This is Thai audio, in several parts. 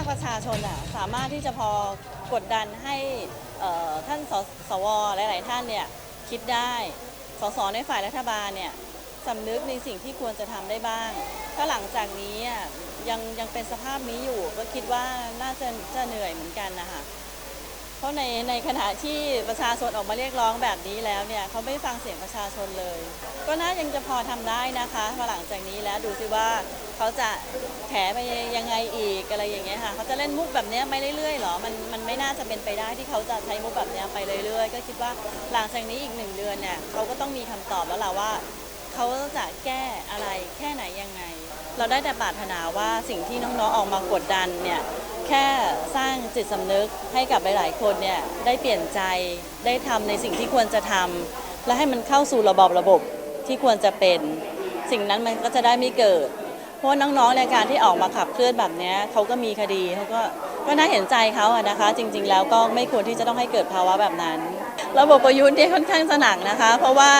คประชาชนอะสามารถที่จะพอกดดันให้ท่านสสวหลาย ๆ ท่านเนี่ยคิดได้สสในฝ่ายรัฐบาลเนี่ยสำนึกในสิ่งที่ควรจะทำได้บ้าง ถ้าหลังจากนี้อะยังยังเป็นสภาพนี้อยู่ก็คิดว่าน่าจะจะเหนื่อยเหมือนกันนะคะ เพราะในในขณะที่ประชาชนออกมาเรียกร้องแบบนี้แล้วเนี่ยเขาไม่ฟังเสียงประชาชนเลย ก็น่ายังจะพอทำได้นะคะพอหลังจากนี้แล้วดูสิว่าเขาจะแถไปยังไงอีกอะไรอย่างเงี้ยค่ะเขาจะเล่นมุกแบบเนี้ยไปเรื่อยๆหรอมันมันไม่น่าจะเป็นไปได้ที่เขาจะใช้มุกแบบเนี้ยไปเรื่อยๆ ก็คิดว่าหลังจากนี้อีกหนึ่งเดือนเนี่ยเขาก็ต้องมีคำตอบแล้วล่ะว่าเขาจะแก้อะไรแค่ไหนยังไง เราได้แต่ปรารถนาว่าสิ่งที่น้องๆออกมากดดันเนี่ย แค่สร้างจิตสำนึกให้กับหลายๆคนเนี่ยได้เปลี่ยนใจได้ทำในสิ่งที่ควรจะทำและให้มันเข้าสู่ระบอบระบบที่ควรจะเป็น สิ่งนั้นมันก็จะได้ไม่เกิด เพราะว่าน้องๆในการที่ออกมาขับเคลื่อนแบบนี้เขาก็มีคดีเขาก็ก็น่าเห็นใจเขาอะนะคะ จริง ๆ แล้วก็ไม่ควรที่จะต้องให้เกิดภาวะแบบนั้น ระบบประยุทธ์เนี่ยค่อนข้างจะหนักนะคะ เพราะว่า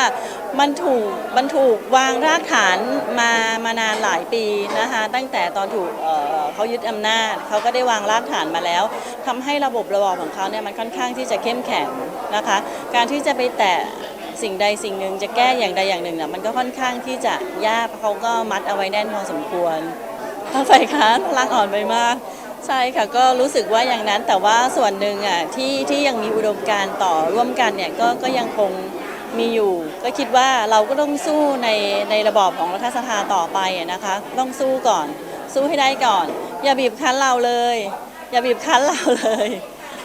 มันถูกมันถูกวางรากฐานมามานานหลายปีนะคะตั้งแต่ตอนถูกเอ่อเขายึดอำนาจเขาก็ได้วางรากฐานมาแล้วทำให้ระบบระบอบของเขาเนี่ยมันค่อนข้างที่จะเข้มแข็งนะคะ การที่จะไปแตะสิ่งใดสิ่งหนึ่งจะแก้อย่างใดอย่างหนึ่งน่ะมันก็ค่อนข้างที่จะยากเพราะเขาก็มัดเอาไว้แน่นพอสมควรถ้าไฟค้านพลังอ่อนไปมาก ใช่ค่ะก็รู้สึกว่าอย่างนั้นแต่ว่าส่วนหนึ่งอะที่ที่ยังมีอุดมการณ์ต่อร่วมกันเนี่ยก็ก็ยังคง มีอยู่ ก็คิดว่าเราก็ต้องสู้ในในระบอบของรัฐสภาต่อไปนะคะ ต้องสู้ก่อน สู้ให้ได้ก่อน อย่าบีบคั้นเราเลย อย่าบีบคั้นเราเลย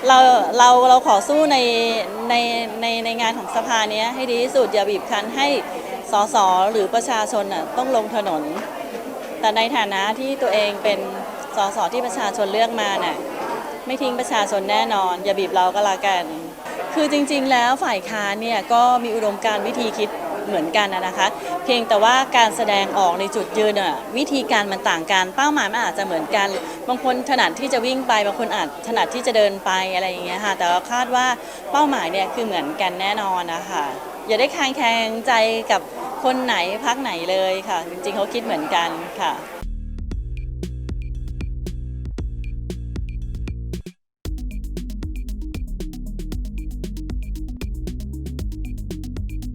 เราเราเราขอสู้ในในในในงานของสภาเนี้ยให้ดีที่สุดอย่าบีบคั้นให้สสหรือประชาชนน่ะต้องลงถนน แต่ในฐานะที่ตัวเองเป็นสสที่ประชาชนเลือกมาน่ะไม่ทิ้งประชาชนแน่นอน อย่าบีบเราก็แล้วกัน คือจริงๆ แล้วฝ่ายค้านเนี่ยก็มีอุดมการณ์วิธีคิดเหมือนกันนะคะ เพียงแต่ว่าการแสดงออกในจุดยืนอะวิธีการมันต่างกันเป้าหมายมันอาจจะเหมือนกัน บางคนถนัดที่จะวิ่งไปบางคนอาจถนัดที่จะเดินไปอะไรอย่างเงี้ยค่ะแต่เราคาดว่าเป้าหมายเนี่ยคือเหมือนกันแน่นอนนะคะอย่าได้คางแคลงใจกับคนไหนพักไหนเลยค่ะ จริงๆเขาคิดเหมือนกันค่ะ